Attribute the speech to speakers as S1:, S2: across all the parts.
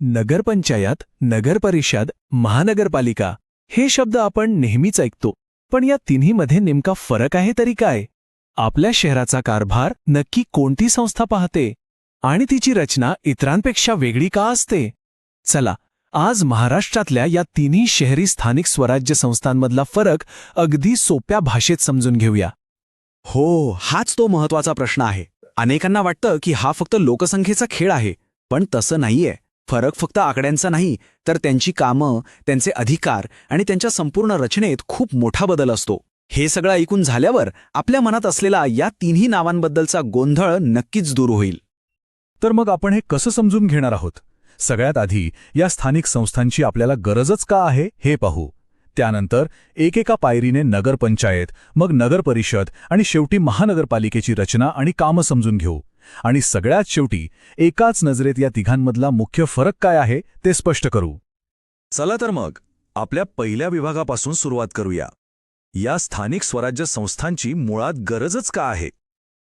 S1: नगरपंचायत नगरपरिषद महानगरपालिका हे शब्द आपण नेहमीच ऐकतो. पण या तिन्हीमध्ये नेमका फरक आहे तरी काय? आपल्या शहराचा कारभार नक्की कोणती संस्था पाहते? आणि तिची रचना इतरांपेक्षा वेगळी का असते? चला आज महाराष्ट्रातल्या या तिन्ही शहरी स्थानिक स्वराज्य संस्थांमधला फरक अगदी सोप्या भाषेत समजून घेऊया.
S2: हो हाच तो महत्त्वाचा प्रश्न आहे. अनेकांना वाटतं की हा फक्त लोकसंख्येचा खेळ आहे पण तसं नाहीये. फरक फक्त आकड्यांचा नाही तर त्यांची कामं त्यांचे अधिकार आणि त्यांच्या संपूर्ण रचनेत खूप मोठा बदल असतो. हे सगळं ऐकून झाल्यावर आपल्या मनात असलेला या तिन्ही नावांबद्दलचा गोंधळ नक्कीच दूर होईल.
S3: तर मग आपण हे कसं समजून घेणार आहोत? सगळ्यात आधी या स्थानिक संस्थांची आपल्याला गरजच का आहे हे पाहू. त्यानंतर एकेका पायरीने नगरपंचायत मग नगरपरिषद आणि शेवटी महानगरपालिकेची रचना आणि कामं समजून घेऊ. आणि सगळ्यात शेवटी एकाच नजरेत या तिघांमधला मुख्य फरक काय आहे ते स्पष्ट करू.
S4: चला तर मग आपल्या पहिल्या विभागापासून सुरुवात करूया. या स्थानिक स्वराज्य संस्थांची मुळात गरजच का आहे?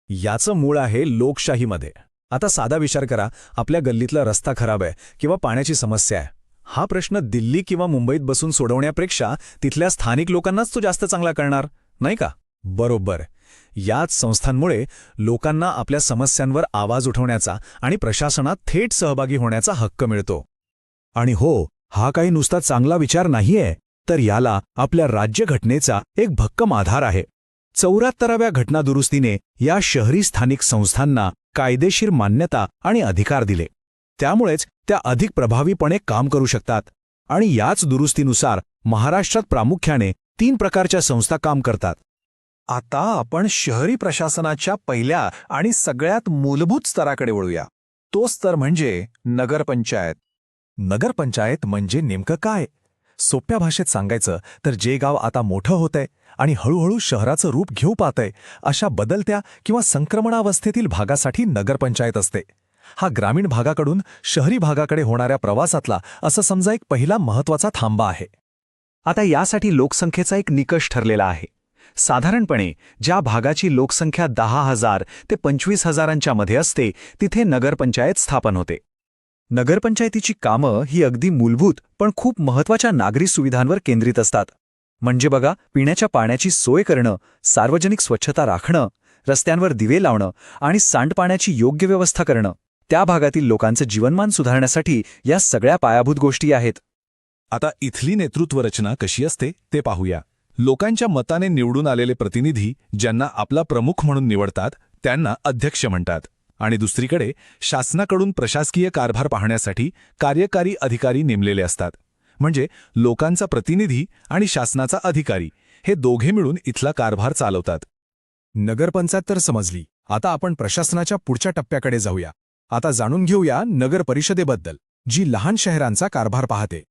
S3: याचं मूळ आहे लोकशाहीमध्ये. आता साधा विचार करा आपल्या गल्लीतला रस्ता खराब आहे किंवा पाण्याची समस्या आहे. हा प्रश्न दिल्ली किंवा मुंबईत बसून सोडवण्यापेक्षा तिथल्या स्थानिक लोकांनाच तो जास्त चांगला करणार नाही का? बरोबर. याच संस्थांमुळे लोकांना आपल्या समस्यांवर आवाज उठवण्याचा आणि प्रशासनात थेट सहभागी होण्याचा हक्क मिळतो. आणि हो हा काही नुसता चांगला विचार नाहीये तर याला आपल्या राज्यघटनेचा एक भक्कम आधार आहे. चौऱ्याहत्तराव्या घटनादुरुस्तीने या शहरी स्थानिक संस्थांना कायदेशीर मान्यता आणि अधिकार दिले. त्यामुळेच त्या अधिक प्रभावीपणे काम करू शकतात. आणि याच दुरुस्तीनुसार महाराष्ट्रात प्रामुख्याने तीन प्रकारच्या संस्था काम करतात.
S5: आता आपण शहरी प्रशासनाच्या पहिल्या आणि सगळ्यात मूलभूत स्तराकडे वळूया. तो स्तर म्हणजे नगरपंचायत. नगरपंचायत म्हणजे नेमकं काय? सोप्या भाषेत सांगायचं तर जे गाव आता मोठं होतंय आणि हळूहळू शहराचं रूप घेऊ पाहतंय अशा बदलत्या किंवा संक्रमणावस्थेतील भागासाठी नगरपंचायत असते. हा ग्रामीण भागाकडून शहरी भागाकडे होणाऱ्या प्रवासातला असं समजा एक पहिला महत्त्वाचा थांबा आहे.
S2: आता यासाठी लोकसंख्येचा एक निकष ठरलेला आहे. साधारणपणे ज्या भागाची लोकसंख्या दहा हजार ते पंचवीस हजारांच्या मध्ये असते तिथे नगरपंचायत स्थापन होते. नगरपंचायतीची कामं ही अगदी मूलभूत पण खूप महत्त्वाच्या नागरी सुविधांवर केंद्रित असतात. म्हणजे बघा पिण्याच्या पाण्याची सोय करणं सार्वजनिक स्वच्छता राखणं रस्त्यांवर दिवे लावणं आणि सांडपाण्याची योग्य व्यवस्था करणं त्या भागातील लोकांचं जीवनमान सुधारण्यासाठी या सगळ्या पायाभूत गोष्टी आहेत.
S5: आता इथली नेतृत्व रचना कशी असते ते पाहूया. लोकांच्या मताने निवडून आलेले प्रतिनिधी ज्यांना आपला प्रमुख म्हणून निवडतात त्यांना अध्यक्ष म्हणतात. आणि दुसरीकडे शासनाकडून प्रशासकीय कारभार पाहण्यासाठी कार्यकारी अधिकारी नेमलेले असतात. म्हणजे लोकांचा प्रतिनिधी आणि शासनाचा अधिकारी हे दोघे मिळून इथला कारभार चालवतात.
S3: नगरपंचायत तर समजली. आता आपण प्रशासनाच्या पुढच्या टप्प्याकडे जाऊया. आता जाणून घेऊया नगर परिषदेबद्दल जी लहान शहरांचा कारभार पाहते.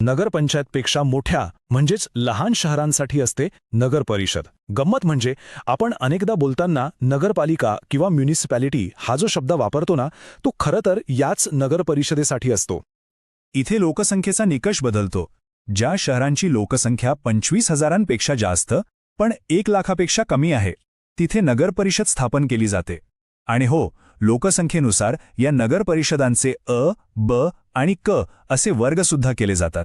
S3: नगरपंचायतपेक्षा मोठ्या म्हणजेच लहान शहरांसाठी असते नगर परिषद. गंमत म्हणजे आपण अनेकदा बोलताना नगरपालिका किंवा म्युनिसिपॅलिटी हा जो शब्द वापरतो ना तो खरं तर याच नगरपरिषदेसाठी असतो. इथे लोकसंख्येचा निकष बदलतो. ज्या शहरांची लोकसंख्या पंचवीस हजारांपेक्षा जास्त पण एक लाखापेक्षा कमी आहे तिथे नगरपरिषद स्थापन केली जाते. आणि हो लोकसंख्येनुसार या नगरपरिषदांचे अ ब आणि क असे वर्गसुद्धा केले जातात.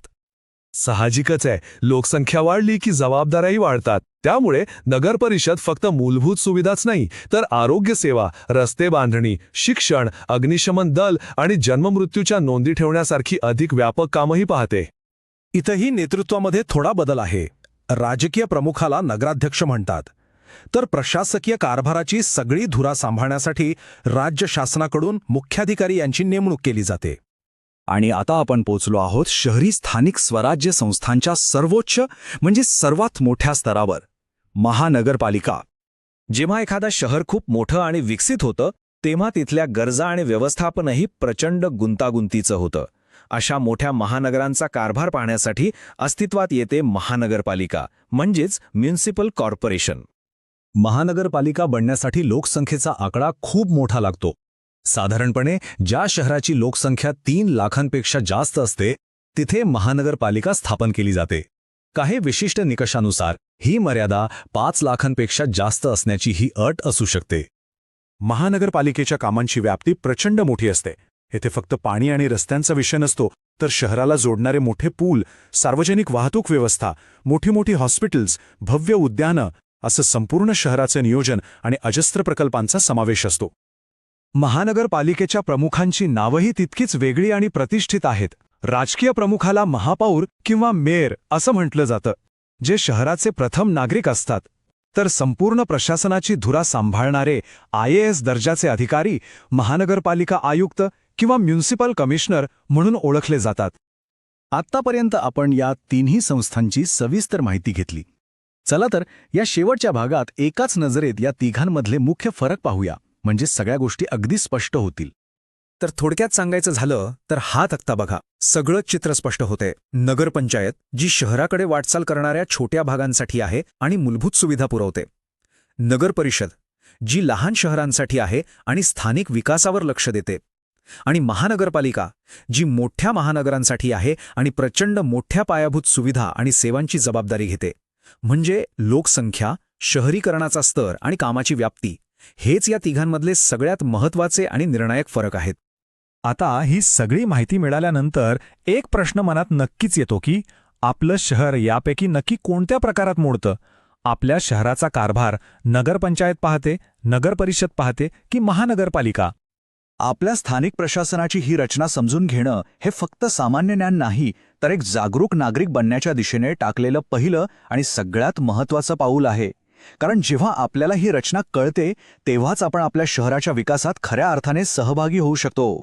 S4: साहजिकच आहे. लोकसंख्या वाढली की जबाबदाऱ्याही वाढतात. त्यामुळे नगरपरिषद फक्त मूलभूत सुविधाच नाही तर आरोग्य सेवा रस्ते बांधणी शिक्षण अग्निशमन दल आणि जन्ममृत्यूच्या नोंदी ठेवण्यासारखी अधिक व्यापक कामही पाहते.
S3: इथंही नेतृत्वामध्ये थोडा बदल आहे. राजकीय प्रमुखाला नगराध्यक्ष म्हणतात. तर प्रशासकीय कारभाराची सगळी धुरा सांभाळण्यासाठी राज्य शासनाकडून मुख्याधिकारी यांची नेमणूक केली जाते.
S2: आणि आता आपण पोचलो आहोत शहरी स्थानिक स्वराज्य संस्थांच्या सर्वोच्च म्हणजे सर्वात मोठ्या स्तरावर महानगरपालिका. जेव्हा एखादा शहर खूप मोठं आणि विकसित होतं तेव्हा तिथल्या गरजा आणि व्यवस्थापनही प्रचंड गुंतागुंतीचं होतं. अशा मोठ्या महानगरांचा कारभार पाहण्यासाठी अस्तित्वात येते महानगरपालिका म्हणजेच म्युन्सिपल कॉर्पोरेशन.
S3: महानगरपालिका बनण्यासाठी लोकसंख्येचा आकडा खूप मोठा लागतो. साधारणपणे ज्या शहराची लोकसंख्या तीन लाखांपेक्षा जास्त असते तिथे महानगरपालिका स्थापन केली जाते. काही विशिष्ट निकषानुसार ही मर्यादा पाच लाखांपेक्षा जास्त असण्याची ही अट असू शकते. महानगरपालिकेच्या कामांची व्याप्ती प्रचंड मोठी असते. येथे फक्त पाणी आणि रस्त्यांचा विषय नसतो तर शहराला जोडणारे मोठे पूल सार्वजनिक वाहतूक व्यवस्था मोठी मोठी हॉस्पिटल्स भव्य उद्यानं असं संपूर्ण शहराचं नियोजन आणि अजस्त्र प्रकल्पांचा समावेश असतो. महानगरपालिकेच्या प्रमुखांची नावंही तितकीच वेगळी आणि प्रतिष्ठित आहेत. राजकीय प्रमुखाला महापौर किंवा मेयर असं म्हटलं जातं. जे शहराचे प्रथम नागरिक असतात. तर संपूर्ण प्रशासनाची धुरा सांभाळणारे आय एस दर्जाचे अधिकारी महानगरपालिका आयुक्त किंवा म्युन्सिपल कमिशनर म्हणून ओळखले जातात. आत्तापर्यंत आपण या तिन्ही संस्थांची सविस्तर माहिती घेतली. चला तर या शेवटच्या भागात एकाच नजरेत या तिघांमधले मुख्य फरक पाहूया म्हणजे सगळ्या गोष्टी अगदी स्पष्ट होतील. तर थोडक्यात सांगायचं झालं तर हा तक्ता बघा. सगळं चित्र स्पष्ट होते नगरपंचायत जी शहराकडे वाटचाल करणाऱ्या छोट्या भागांसाठी आहे आणि मूलभूत सुविधा पुरवते. नगरपरिषद जी लहान शहरांसाठी आहे आणि स्थानिक विकासावर लक्ष देते. आणि महानगरपालिका जी मोठ्या महानगरांसाठी आहे आणि प्रचंड मोठ्या पायाभूत सुविधा आणि सेवांची जबाबदारी घेते. म्हणजे लोकसंख्या शहरीकरणाचा स्तर आणि कामाची व्याप्ती हेच या तिघांमधले सगळ्यात महत्त्वाचे आणि निर्णायक फरक आहेत.
S5: आता ही सगळी माहिती मिळाल्यानंतर एक प्रश्न मनात नक्कीच येतो की आपलं शहर यापैकी नक्की कोणत्या प्रकारात मोडतं? आपल्या शहराचा कारभार नगरपंचायत पाहते नगरपरिषद पाहते की महानगरपालिका?
S2: आपल्या स्थानिक प्रशासनाची ही रचना समजून घेणं हे फक्त सामान्य ज्ञान नाही तर एक जागरूक नागरिक बनण्याच्या दिशेने टाकलेलं पहिलं आणि सगळ्यात महत्त्वाचं पाऊल आहे. कारण जेव्हा आपल्याला ही रचना कळते तेव्हाच आपण आपल्या शहराच्या विकासात खऱ्या अर्थाने सहभागी होऊ शकतो.